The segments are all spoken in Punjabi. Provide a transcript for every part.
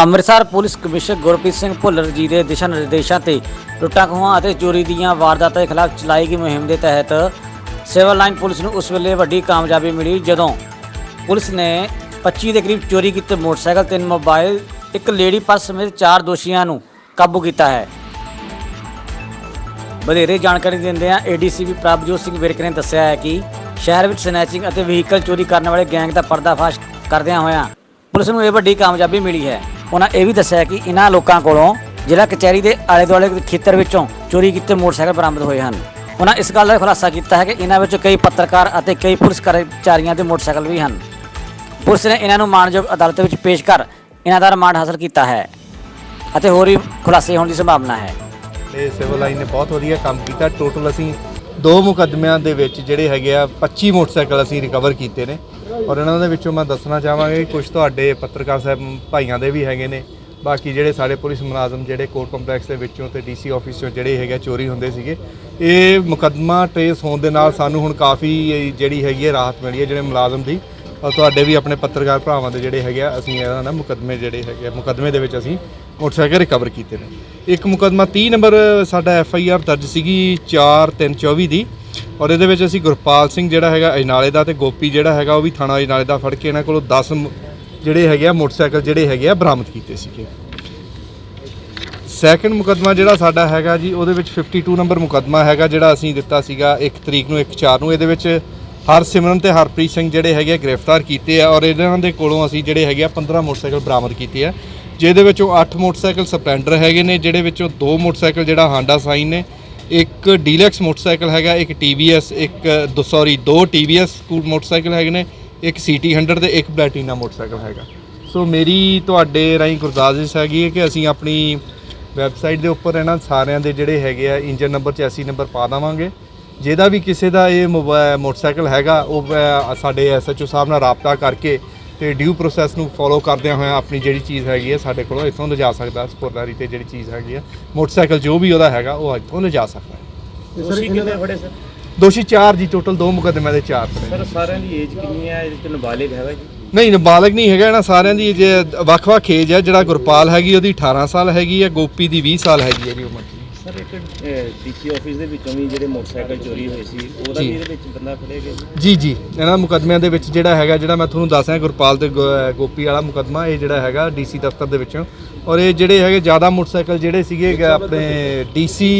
ਅੰਮ੍ਰਿਤਸਰ ਪੁਲਿਸ ਕਮਿਸ਼ਨਰ ਗੁਰਪ੍ਰੀਤ ਸਿੰਘ ਭੁੱਲਰ ਜੀ ਦੇ ਦਿਸ਼ਾ ਨਿਰਦੇਸ਼ਾਂ ਤੇ ਲੁੱਟਾਂ ਖੋਹਾਂ ਅਤੇ ਚੋਰੀ ਦੀਆਂ ਵਾਰਦਾਤਾਂ ਦੇ ਖਿਲਾਫ ਚਲਾਈ ਗਈ ਮੁਹਿੰਮ ਦੇ ਤਹਿਤ ਸਿਵਲ ਲਾਈਨ ਪੁਲਿਸ ਨੂੰ ਉਸ ਵੇਲੇ ਵੱਡੀ ਕਾਮਯਾਬੀ ਮਿਲੀ ਜਦੋਂ ਪੁਲਿਸ ਨੇ 25 ਦੇ ਕਰੀਬ ਚੋਰੀ ਕੀਤੇ ਮੋਟਰਸਾਈਕਲ, ਤਿੰਨ ਮੋਬਾਈਲ, ਇੱਕ ਲੇਡੀ ਪਰਸ ਸਮੇਤ ਚਾਰ ਦੋਸ਼ੀਆਂ ਨੂੰ ਕਾਬੂ ਕੀਤਾ ਹੈ। ਵਧੇਰੇ ਜਾਣਕਾਰੀ ਦਿੰਦਿਆਂ ਏਡੀਸੀਪੀ ਪ੍ਰਭਜੋਤ ਸਿੰਘ ਵਿਰਕ ਨੇ ਦੱਸਿਆ ਹੈ ਕਿ ਸ਼ਹਿਰ ਵਿੱਚ ਸਨੈਚਿੰਗ ਅਤੇ ਵਹੀਕਲ ਚੋਰੀ ਕਰਨ ਵਾਲੇ ਗੈਂਗ ਦਾ ਪਰਦਾਫਾਸ਼ ਕਰਦਿਆਂ ਹੋਇਆਂ ਪੁਲਿਸ ਨੂੰ ਇਹ ਵੱਡੀ ਕਾਮਯਾਬੀ ਮਿਲੀ ਹੈ। ਉਹਨਾਂ ਇਹ ਵੀ ਦੱਸਿਆ ਕਿ ਇਹਨਾਂ ਲੋਕਾਂ ਕੋਲੋਂ ਜ਼ਿਲ੍ਹਾ ਕਚਹਿਰੀ ਦੇ ਆਲੇ ਦੁਆਲੇ ਦੇ ਖੇਤਰ ਵਿੱਚੋਂ ਚੋਰੀ ਕੀਤੇ ਮੋਟਰਸਾਈਕਲ ਬਰਾਮਦ ਹੋਏ ਹਨ। ਉਹਨਾਂ ਇਸ ਗੱਲ ਦਾ ਖੁਲਾਸਾ ਕੀਤਾ ਹੈ ਕਿ ਇਹਨਾਂ ਵਿੱਚੋਂ ਕਈ ਪੱਤਰਕਾਰ ਅਤੇ ਕਈ ਪੁਲਿਸ ਕਰਮਚਾਰੀਆਂ ਦੇ ਮੋਟਰਸਾਈਕਲ ਵੀ ਹਨ। ਪੁਲਿਸ ਨੇ ਇਹਨਾਂ ਨੂੰ ਮਾਣਯੋਗ ਅਦਾਲਤ ਵਿੱਚ ਪੇਸ਼ ਕਰ ਇਹਨਾਂ ਦਾ ਰਿਮਾਂਡ ਹਾਸਲ ਕੀਤਾ ਹੈ ਅਤੇ ਹੋਰ ਵੀ ਖੁਲਾਸੇ ਹੋਣ ਦੀ ਸੰਭਾਵਨਾ ਹੈ। ਤੇ ਸਿਵਲ ਲਾਈਨ ਨੇ ਬਹੁਤ ਵਧੀਆ ਕੰਮ ਕੀਤਾ। ਟੋਟਲ ਅਸੀਂ ਦੋ ਮੁਕੱਦਮਿਆਂ ਦੇ ਵਿੱਚ ਜਿਹੜੇ ਹੈਗੇ ਆ 25 ਮੋਟਰਸਾਈਕਲ ਅਸੀਂ ਰਿਕਵਰ ਕੀਤੇ ਨੇ। ਔਰ ਇਹਨਾਂ ਦੇ ਵਿੱਚੋਂ ਮੈਂ ਦੱਸਣਾ ਚਾਹਾਂਗਾ ਕੁਝ ਤੁਹਾਡੇ ਪੱਤਰਕਾਰ ਸਾਹਿਬ ਭਾਈਆਂ ਦੇ ਵੀ ਹੈਗੇ ਨੇ। ਬਾਕੀ ਜਿਹੜੇ ਸਾਡੇ ਪੁਲਿਸ ਮੁਲਾਜ਼ਮ ਜਿਹੜੇ ਕੋਰਟ ਕੰਪਲੈਕਸ ਦੇ ਵਿੱਚੋਂ ਤੇ ਡੀਸੀ ਆਫਿਸ ਚੋਂ ਜਿਹੜੇ ਹੈਗੇ ਆ, ਚੋਰੀ ਹੁੰਦੇ ਸੀਗੇ ਇਹ ਮੁਕੱਦਮਾ ਟ੍ਰੇਸ ਹੋਣ ਦੇ ਨਾਲ ਸਾਨੂੰ ਹੁਣ ਕਾਫੀ ਜਿਹੜੀ ਹੈਗੀ ਹੈ ਰਾਹਤ ਮਿਲੀ ਹੈ ਜਿਹੜੇ ਮੁਲਾਜ਼ਮ ਦੀ। ਔਰ ਤੁਹਾਡੇ ਵੀ ਆਪਣੇ ਪੱਤਰਕਾਰ ਭਰਾਵਾਂ ਦੇ ਜਿਹੜੇ ਹੈਗੇ ਆ ਅਸੀਂ ਇਹਨਾਂ ਨਾਲ ਮੁਕੱਦਮੇ ਜਿਹੜੇ ਹੈਗੇ ਆ ਮੁਕੱਦਮੇ ਦੇ ਵਿੱਚ ਅਸੀਂ ਮੋਟਰਸਾਈਕਲ ਰਿਕਵਰ ਕੀਤੇ ਨੇ। ਇੱਕ ਮੁਕੱਦਮਾ 30 ਨੰਬਰ, ਸਾਡਾ ਐਫ ਆਈ ਆਰ ਦਰਜ ਸੀਗੀ 4 3 24 ਦੀ ਔਰ ਇਹਦੇ ਵਿੱਚ ਅਸੀਂ ਗੁਰਪਾਲ ਸਿੰਘ ਜਿਹੜਾ ਹੈਗਾ ਅਜਨਾਲੇ ਦਾ ਤੇ ਗੋਪੀ ਜਿਹੜਾ ਹੈਗਾ ਉਹ ਵੀ ਥਾਣਾ ਅਜਨਾਲੇ ਦਾ ਫੜ ਕੇ ਇਹਨਾਂ ਕੋਲੋਂ 10 ਜਿਹੜੇ ਹੈਗੇ ਆ ਮੋਟਰਸਾਈਕਲ ਜਿਹੜੇ ਹੈਗੇ ਆ ਬਰਾਮਦ ਕੀਤੇ ਸੀਗੇ। ਸੈਕੰਡ ਮੁਕੱਦਮਾ ਜਿਹੜਾ ਸਾਡਾ ਹੈਗਾ ਜੀ, ਉਹਦੇ ਵਿੱਚ 52 ਨੰਬਰ ਮੁਕੱਦਮਾ ਹੈਗਾ ਜਿਹੜਾ ਅਸੀਂ ਦਿੱਤਾ ਸੀਗਾ 1 ਤਰੀਕ ਨੂੰ 1 4 ਨੂੰ। ਇਹਦੇ ਵਿੱਚ ਹਰਸਿਮਰਨ ਤੇ ਹਰਪ੍ਰੀਤ ਸਿੰਘ ਜਿਹੜੇ ਹੈਗੇ ਆ ਗ੍ਰਿਫਤਾਰ ਕੀਤੇ ਆ ਔਰ ਇਹਨਾਂ ਦੇ ਕੋਲੋਂ ਅਸੀਂ ਜਿਹੜੇ ਹੈਗੇ ਆ 15 ਮੋਟਰਸਾਈਕਲ ਬਰਾਮਦ ਕੀਤੇ ਆ। ਜਿਹਦੇ ਵਿੱਚੋਂ 8 ਮੋਟਰਸਾਈਕਲ ਸਪਲੈਂਡਰ ਹੈਗੇ ਨੇ ਜਿਹੜੇ ਵਿੱਚੋਂ ਦੋ ਮੋਟਰਸਾਈਕਲ ਜਿਹੜਾ ਹਾਂਡਾ ਸਾਈਨ ਨੇ ਇੱਕ ਡੀਲੈਕਸ ਮੋਟਰਸਾਈਕਲ ਹੈਗਾ ਇੱਕ TVS ਇੱਕ ਦੋ ਸੌਰੀ ਦੋ TVS ਸਕੂਲ ਮੋਟਰਸਾਈਕਲ ਹੈਗੇ ਨੇ ਇੱਕ CT 100 ਤੇ ਇੱਕ ਪਲੈਟੀਨਾ ਮੋਟਰਸਾਈਕਲ ਹੈਗਾ। ਸੋ ਮੇਰੀ ਤੁਹਾਡੇ ਰਾਹੀਂ ਗੁਰਦਾਸਿਸ਼ ਹੈਗੀ ਹੈ ਕਿ ਅਸੀਂ ਆਪਣੀ ਵੈਬਸਾਈਟ ਦੇ ਉੱਪਰ ਇਹਨਾਂ ਸਾਰਿਆਂ ਦੇ ਜਿਹੜੇ ਹੈਗੇ ਆ ਇੰਜਨ ਨੰਬਰ ਚੈਸੀ ਨੰਬਰ ਪਾ ਦੇਵਾਂਗੇ। ਜਿਹਦਾ ਵੀ ਕਿਸੇ ਦਾ ਇਹ ਮੋਬਾ- ਮੋਟਰਸਾਈਕਲ ਹੈਗਾ ਉਹ ਅਹ, ਸਾਡੇ ਐਸਐਚਓ ਸਾਹਿਬ ਨਾਲ ਰਾਬਤਾ ਕਰਕੇ ਤੇ ਡਿਊ ਪ੍ਰੋਸੈਸ ਨੂੰ ਫੋਲੋ ਕਰਦਿਆਂ ਹੋਇਆਂ ਆਪਣੀ ਜਿਹੜੀ ਚੀਜ਼ ਹੈਗੀ ਹੈ ਸਾਡੇ ਕੋਲੋਂ ਇੱਥੋਂ ਲਿਜਾ ਸਕਦਾ ਸਪੋਰਟਰੀ ਤੇ ਜਿਹੜੀ ਚੀਜ਼ ਹੈਗੀ ਆ ਮੋਟਰਸਾਈਕਲ ਜੋ ਵੀ ਉਹਦਾ ਹੈਗਾ ਉਹ ਇੱਥੋਂ ਲਿਜਾ ਸਕਦਾ। ਹੈ ਦੋਸ਼ੀ ਕਿੰਨੇ ਫੜੇ ਸਰ? ਦੋਸ਼ੀ 4 ਜੀ ਟੋਟਲ ਦੋ ਮੁਕੱਦਮਿਆਂ ਦੇ 4 ਫੜੇ। ਸਰ ਸਾਰਿਆਂ ਦੀ ਏਜ ਕਿੰਨੀ ਹੈ? ਇਹਦੇ ਚ ਨਾਬਾਲਿਗ ਹੈਗਾ ਜੀ? ਨਹੀਂ ਨਾਬਾਲਗ ਨਹੀਂ ਹੈਗਾ ਇਹਨਾਂ ਸਾਰਿਆਂ ਦੀ ਜੇ ਵੱਖ-ਵੱਖ ਏਜ ਹੈ। ਜਿਹੜਾ ਗੁਰਪਾਲ ਹੈਗੀ ਉਹਦੀ 18 ਸਾਲ ਹੈਗੀ ਹੈ ਗੋਪੀ ਦੀ 20 ਸਾਲ ਹੈਗੀ ਹੈ ਜੀ ਉਮਰ ਸਰ ਇੱਕ ਡੀਸੀ ਆਫਿਸ ਦੇ ਵਿੱਚੋਂ ਵੀ ਜਿਹੜੇ ਮੋਟਰਸਾਈਕਲ ਚੋਰੀ ਹੋਏ ਸੀ ਉਹਦਾ ਜੀ। ਵੀ ਇਹਦੇ ਵਿੱਚ ਬੰਦਾ ਫੜਿਆ ਗਿਆ? ਜੀ ਇਹਨਾਂ ਮੁਕੱਦਮਿਆਂ ਦੇ ਵਿੱਚ ਜਿਹੜਾ ਹੈਗਾ ਜਿਹੜਾ ਮੈਂ ਤੁਹਾਨੂੰ ਦੱਸ ਰਿਹਾ ਗੁਰਪਾਲ ਤੇ ਗੋਪੀ ਵਾਲਾ ਮੁਕੱਦਮਾ ਇਹ ਜਿਹੜਾ ਹੈਗਾ ਡੀਸੀ ਦਫ਼ਤਰ ਦੇ ਵਿੱਚੋਂ। ਔਰ ਇਹ ਜਿਹੜੇ ਹੈਗੇ ਜ਼ਿਆਦਾ ਮੋਟਰਸਾਈਕਲ ਜਿਹੜੇ ਸੀਗੇ ਆਪਣੇ ਡੀਸੀ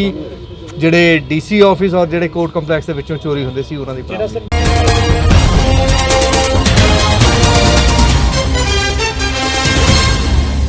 ਜਿਹੜੇ ਡੀਸੀ ਆਫਿਸ ਔਰ ਜਿਹੜੇ ਕੋਰਟ ਕੰਪਲੈਕਸ ਦੇ ਵਿੱਚੋਂ ਚੋਰੀ ਹੁੰਦੇ ਸੀ ਉਹਨਾਂ ਦੀ ਸਰ